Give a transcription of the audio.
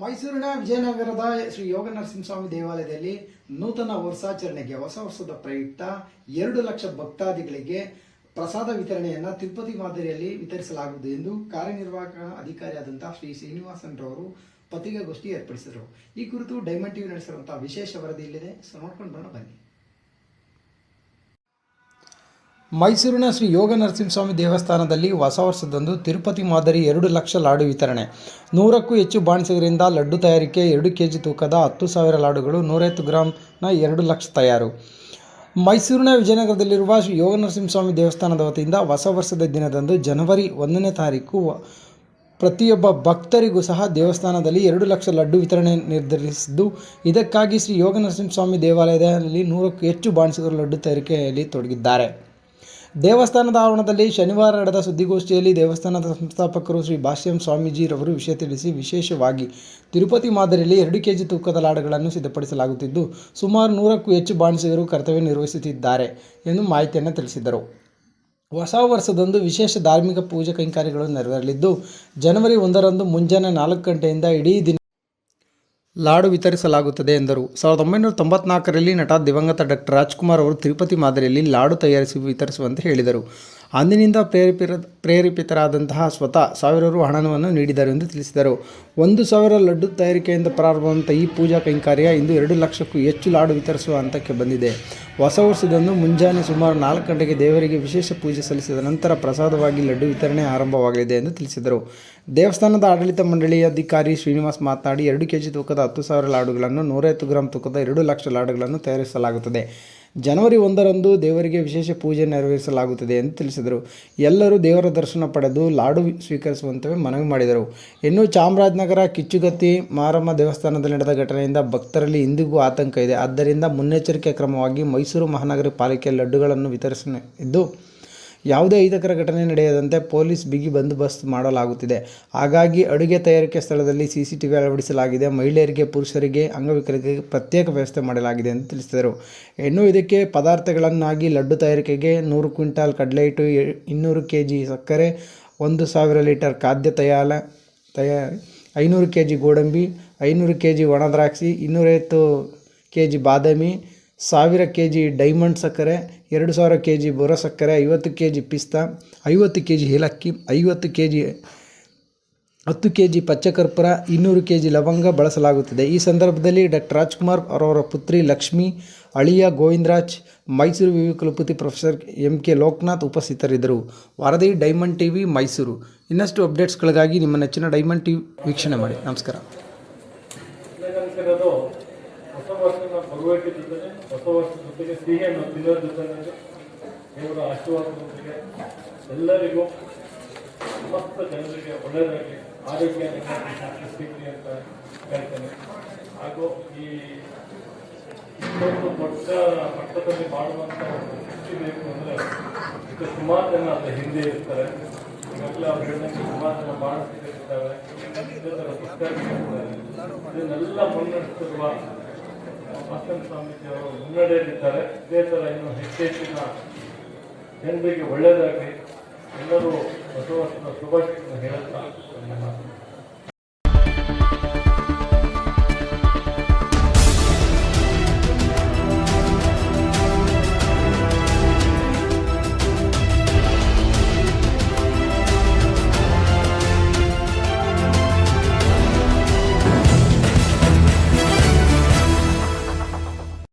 ಮೈಸೂರಿನ ವಿಜಯನಗರದ ಶ್ರೀ ಯೋಗ ನರಸಿಂಹಸ್ವಾಮಿ ದೇವಾಲಯದಲ್ಲಿ ನೂತನ ವರ್ಷಾಚರಣೆಗೆ ಹೊಸ ವರ್ಷದ ಪ್ರಯುಕ್ತ ಎರಡು ಲಕ್ಷ ಭಕ್ತಾದಿಗಳಿಗೆ ಪ್ರಸಾದ ವಿತರಣೆಯನ್ನು ತಿರುಪತಿ ಮಾದರಿಯಲ್ಲಿ ವಿತರಿಸಲಾಗುವುದು ಎಂದು ಕಾರ್ಯನಿರ್ವಾಹಕ ಅಧಿಕಾರಿಯಾದಂತಹ ಶ್ರೀ ಶ್ರೀನಿವಾಸನ್ ರವರು ಪತ್ರಿಕಾಗೋಷ್ಠಿ ಏರ್ಪಡಿಸಿದರು. ಈ ಕುರಿತು ಡೈಮಂಡ್ ಟಿವಿ ನಡೆಸಿರುವಂತಹ ವಿಶೇಷ ವರದಿ ಇಲ್ಲಿದೆ ಸೊ ನೋಡ್ಕೊಂಡು ಬನ್ನಿ. ಮೈಸೂರಿನ ಶ್ರೀ ಯೋಗ ನರಸಿಂಹಸ್ವಾಮಿ ದೇವಸ್ಥಾನದಲ್ಲಿ ಹೊಸ ವರ್ಷದಂದು ತಿರುಪತಿ ಮಾದರಿ ಎರಡು ಲಕ್ಷ ಲಾಡು ವಿತರಣೆ. ನೂರಕ್ಕೂ ಹೆಚ್ಚು ಬಾಣಸಿಗರಿಂದ ಲಡ್ಡು ತಯಾರಿಕೆ, ಎರಡು ಕೆ ಜಿ ತೂಕದ ಹತ್ತು ಸಾವಿರ ಲಾಡುಗಳು ನೂರೈವತ್ತು ಗ್ರಾಂನ ಎರಡು ಲಕ್ಷ ತಯಾರು. ಮೈಸೂರಿನ ವಿಜಯನಗರದಲ್ಲಿರುವ ಶ್ರೀ ಯೋಗ ನರಸಿಂಹಸ್ವಾಮಿ ದೇವಸ್ಥಾನದ ವತಿಯಿಂದ ಹೊಸ ವರ್ಷದ ದಿನದಂದು ಜನವರಿ ಒಂದನೇ ತಾರೀಕು ಪ್ರತಿಯೊಬ್ಬ ಭಕ್ತರಿಗೂ ಸಹ ದೇವಸ್ಥಾನದಲ್ಲಿ ಎರಡು ಲಕ್ಷ ಲಡ್ಡು ವಿತರಣೆ ನಿರ್ಧರಿಸಿದ್ದು, ಇದಕ್ಕಾಗಿ ಶ್ರೀ ಯೋಗ ನರಸಿಂಹಸ್ವಾಮಿ ದೇವಾಲಯದಲ್ಲಿ ನೂರಕ್ಕೂ ಹೆಚ್ಚು ಬಾಣಸಿಗರು ಲಡ್ಡು ತಯಾರಿಕೆಯಲ್ಲಿ ತೊಡಗಿದ್ದಾರೆ. ದೇವಸ್ಥಾನದ ಆವರಣದಲ್ಲಿ ಶನಿವಾರ ನಡೆದ ಸುದ್ದಿಗೋಷ್ಠಿಯಲ್ಲಿ ದೇವಸ್ಥಾನದ ಸಂಸ್ಥಾಪಕರು ಶ್ರೀ ಭಾಷ್ಯಂ ಸ್ವಾಮೀಜಿರವರು ವಿಷಯ ತಿಳಿಸಿ ವಿಶೇಷವಾಗಿ ತಿರುಪತಿ ಮಾದರಿಯಲ್ಲಿ ಎರಡು ಕೆಜಿ ತೂಕದ ಲಾಡುಗಳನ್ನು ಸಿದ್ಧಪಡಿಸಲಾಗುತ್ತಿದ್ದು, ಸುಮಾರು ನೂರಕ್ಕೂ ಹೆಚ್ಚು ಬಾಣಸಿಗರು ಕರ್ತವ್ಯ ನಿರ್ವಹಿಸುತ್ತಿದ್ದಾರೆ ಎಂದು ಮಾಹಿತಿಯನ್ನು ತಿಳಿಸಿದರು. ಹೊಸ ವರ್ಷದಂದು ವಿಶೇಷ ಧಾರ್ಮಿಕ ಪೂಜೆ ಕೈಂಕಾರ್ಯಗಳು ನೆರವೇರಲಿದ್ದು, ಜನವರಿ ಒಂದರಂದು ಮುಂಜಾನೆ ನಾಲ್ಕು ಗಂಟೆಯಿಂದ ಇಡೀ ದಿನ ಲಾಡು ವಿತರಿಸಲಾಗುತ್ತದೆ ಎಂದರು. ಸಾವಿರದ ಒಂಬೈನೂರ ತೊಂಬತ್ನಾಲ್ಕರಲ್ಲಿ ನಟ ದಿವಂಗತ ಡಾಕ್ಟರ್ ರಾಜ್ಕುಮಾರ್ ಅವರು ತಿರುಪತಿ ಮಾದರಿಯಲ್ಲಿ ಲಾಡು ತಯಾರಿಸಿ ವಿತರಿಸುವಂತೆ ಹೇಳಿದರು. ಅಂದಿನಿಂದ ಪ್ರೇರಿಪಿರ, ಪ್ರೇರೇಪಿತರಾದಂತಹ ಸ್ವತಃ ಸಾವಿರಾರು ಹಣವನ್ನು ನೀಡಿದರು ಎಂದು ತಿಳಿಸಿದರು. ಒಂದು ಸಾವಿರ ಲಡ್ಡು ತಯಾರಿಕೆಯಿಂದ ಪ್ರಾರಂಭವಂತ ಈ ಪೂಜಾ ಕೈಂಕಾರ್ಯ ಇಂದು ಎರಡು ಲಕ್ಷಕ್ಕೂ ಹೆಚ್ಚು ಲಾಡು ವಿತರಿಸುವ ಹಂತಕ್ಕೆ ಬಂದಿದೆ. ಹೊಸ ವರ್ಷದಂದು ಮುಂಜಾನೆ ಸುಮಾರು ನಾಲ್ಕು ಗಂಟೆಗೆ ದೇವರಿಗೆ ವಿಶೇಷ ಪೂಜೆ ಸಲ್ಲಿಸಿದ ನಂತರ ಪ್ರಸಾದವಾಗಿ ಲಡ್ಡು ವಿತರಣೆ ಆರಂಭವಾಗಲಿದೆ ಎಂದು ತಿಳಿಸಿದರು. ದೇವಸ್ಥಾನದ ಆಡಳಿತ ಮಂಡಳಿಯ ಅಧಿಕಾರಿ ಶ್ರೀನಿವಾಸ್ ಮಾತನಾಡಿ, ಎರಡು ಕೆಜಿ ತೂಕದ ಹತ್ತು ಸಾವಿರ ಲಾಡುಗಳನ್ನು ನೂರೈವತ್ತು ಗ್ರಾಂ ತೂಕದ ಎರಡು ಲಕ್ಷ ಲಾಡುಗಳನ್ನು ತಯಾರಿಸಲಾಗುತ್ತದೆ. ಜನವರಿ ಒಂದರಂದು ದೇವರಿಗೆ ವಿಶೇಷ ಪೂಜೆ ನೆರವೇರಿಸಲಾಗುತ್ತದೆ ಎಂದು ತಿಳಿಸಿದರು. ಎಲ್ಲರೂ ದೇವರ ದರ್ಶನ ಪಡೆದು ಲಾಡು ಸ್ವೀಕರಿಸುವಂತೆ ಮನವಿ ಮಾಡಿದರು. ಇನ್ನು ಚಾಮರಾಜನಗರ, ಕಿಚ್ಚುಗತ್ತಿ, ಮಾರಮ್ಮ ದೇವಸ್ಥಾನದಲ್ಲಿ ನಡೆದ ಘಟನೆಯಿಂದ ಭಕ್ತರಲ್ಲಿ ಇಂದಿಗೂ ಆತಂಕ ಇದೆ. ಆದ್ದರಿಂದ ಮುನ್ನೆಚ್ಚರಿಕೆ ಕ್ರಮವಾಗಿ ಮೈಸೂರು ಮಹಾನಗರ ಪಾಲಿಕೆ ಲಡ್ಡುಗಳನ್ನು ವಿತರಿಸಲಿದ್ದು ಯಾವುದೇ ಅಹಿತಕರ ಘಟನೆ ನಡೆಯದಂತೆ ಪೊಲೀಸ್ ಬಿಗಿ ಬಂದೋಬಸ್ತ್ ಮಾಡಲಾಗುತ್ತಿದೆ. ಹಾಗಾಗಿ ಅಡುಗೆ ತಯಾರಿಕೆ ಸ್ಥಳದಲ್ಲಿ ಸಿಸಿಟಿವಿ ಅಳವಡಿಸಲಾಗಿದೆ. ಮಹಿಳೆಯರಿಗೆ, ಪುರುಷರಿಗೆ ಅಂಗವಿಕಲರಿಗೆ ಪ್ರತ್ಯೇಕ ವ್ಯವಸ್ಥೆ ಮಾಡಲಾಗಿದೆ ಎಂದು ತಿಳಿಸಿದರು. ಇನ್ನು ಇದಕ್ಕೆ ಪದಾರ್ಥಗಳನ್ನಾಗಿ ಲಡ್ಡು ತಯಾರಿಕೆಗೆ ನೂರು ಕ್ವಿಂಟಾಲ್ ಕಡಲೆ ಹಿಟ್ಟು ಇನ್ನೂರು ಕೆ ಜಿ ಸಕ್ಕರೆ, ಒಂದು ಸಾವಿರ ಲೀಟರ್ ಖಾದ್ಯ ತಯಾಲ, ತಯಾ, ಐನೂರು ಕೆ ಜಿ ಗೋಡಂಬಿ, ಐನೂರು ಕೆ ಜಿ ಒಣ ದ್ರಾಕ್ಷಿ, ಇನ್ನೂರೈವತ್ತು ಕೆ ಜಿ ಬಾದಾಮಿ ಸಾವಿರ ಕೆ ಜಿ ಡೈಮಂಡ್ ಸಕ್ಕರೆ, ಎರಡು ಸಾವಿರ ಕೆ ಜಿ ಬೊರ ಸಕ್ಕರೆ, ಐವತ್ತು ಕೆ ಜಿ ಪಿಸ್ತಾ, ಐವತ್ತು ಕೆ ಜಿ ಏಲಕ್ಕಿ, ಐವತ್ತು ಕೆ ಜಿ ಹತ್ತು ಕೆ ಜಿ ಪಚ್ಚಕರ್ಪೂರ, ಇನ್ನೂರು ಕೆ ಜಿ ಲವಂಗ ಬಳಸಲಾಗುತ್ತದೆ. ಈ ಸಂದರ್ಭದಲ್ಲಿ ಡಾಕ್ಟರ್ ರಾಜ್ಕುಮಾರ್ ಅವರವರ ಪುತ್ರಿ ಲಕ್ಷ್ಮಿ, ಅಳಿಯ ಗೋವಿಂದರಾಜ್, ಮೈಸೂರು ವಿವಿ ಕುಲಪತಿ ಪ್ರೊಫೆಸರ್ ಎಂ ಕೆ ಲೋಕನಾಥ್ ಉಪಸ್ಥಿತರಿದ್ದರು. ವಾರದಿ ಡೈಮಂಡ್ ಟಿವಿ ಮೈಸೂರು. ಇನ್ನಷ್ಟು ಅಪ್ಡೇಟ್ಸ್ಗಳಿಗಾಗಿ ನಿಮ್ಮ ನೆಚ್ಚಿನ ಡೈಮಂಡ್ ಟಿವಿ ವೀಕ್ಷಣೆ ಮಾಡಿ. ನಮಸ್ಕಾರ. ಹೊಸ ವರ್ಷನ ಭಗವತಿ ಜೊತೆಗೆ ಹೊಸ ವರ್ಷದ ಜೊತೆಗೆ ಸಿಹಿಯನ್ನು ತಿನ್ನೋದ್ರ ಜೊತೆಗೆ ದೇವರ ಆಶೀರ್ವಾದದೊಂದಿಗೆ ಎಲ್ಲರಿಗೂ ಸಮಸ್ತ ಜನರಿಗೆ ಒಳ್ಳೆಯದಾಗಲಿ ಆರೋಗ್ಯ ಸಿಗಲಿ ಅಂತ ಹೇಳ್ತೇನೆ. ಹಾಗೂ ಈ ಇಷ್ಟೊಂದು ದೊಡ್ಡ ಮಟ್ಟದಲ್ಲಿ ಮಾಡುವಂಥ ಒಂದು ಸೃಷ್ಟಿ ಬೇಕು ಅಂದರೆ ಈಗ ಸುಮಾರು ಜನ ಅದರ ಹಿಂದೆ ಇರ್ತಾರೆ. ಈಗಾಗಲೇ ಅವ್ರು ಹೇಳಿದಂಗೆ ಸುಮಾರು ಜನ ಮಾಡಿಸ್ತಾರೆ ಇದನ್ನೆಲ್ಲ ಮುನ್ನಡೆಸಿರುವ ಮಾಸ್ಟರ್ ಸ್ವಾಮೀಜಿ ಅವರು ಮುನ್ನಡೆಯಲ್ಲಿದ್ದಾರೆ. ಇದೇ ಥರ ಇನ್ನೂ ಹೆಚ್ಚೆಚ್ಚಿನ ಜನರಿಗೆ ಒಳ್ಳೆಯದಾಗಲಿ. ಎಲ್ಲರೂ ಹೊಸ ಶುಭಾಶಯಗಳನ್ನು ಹೇಳುತ್ತಾ ಮಾತು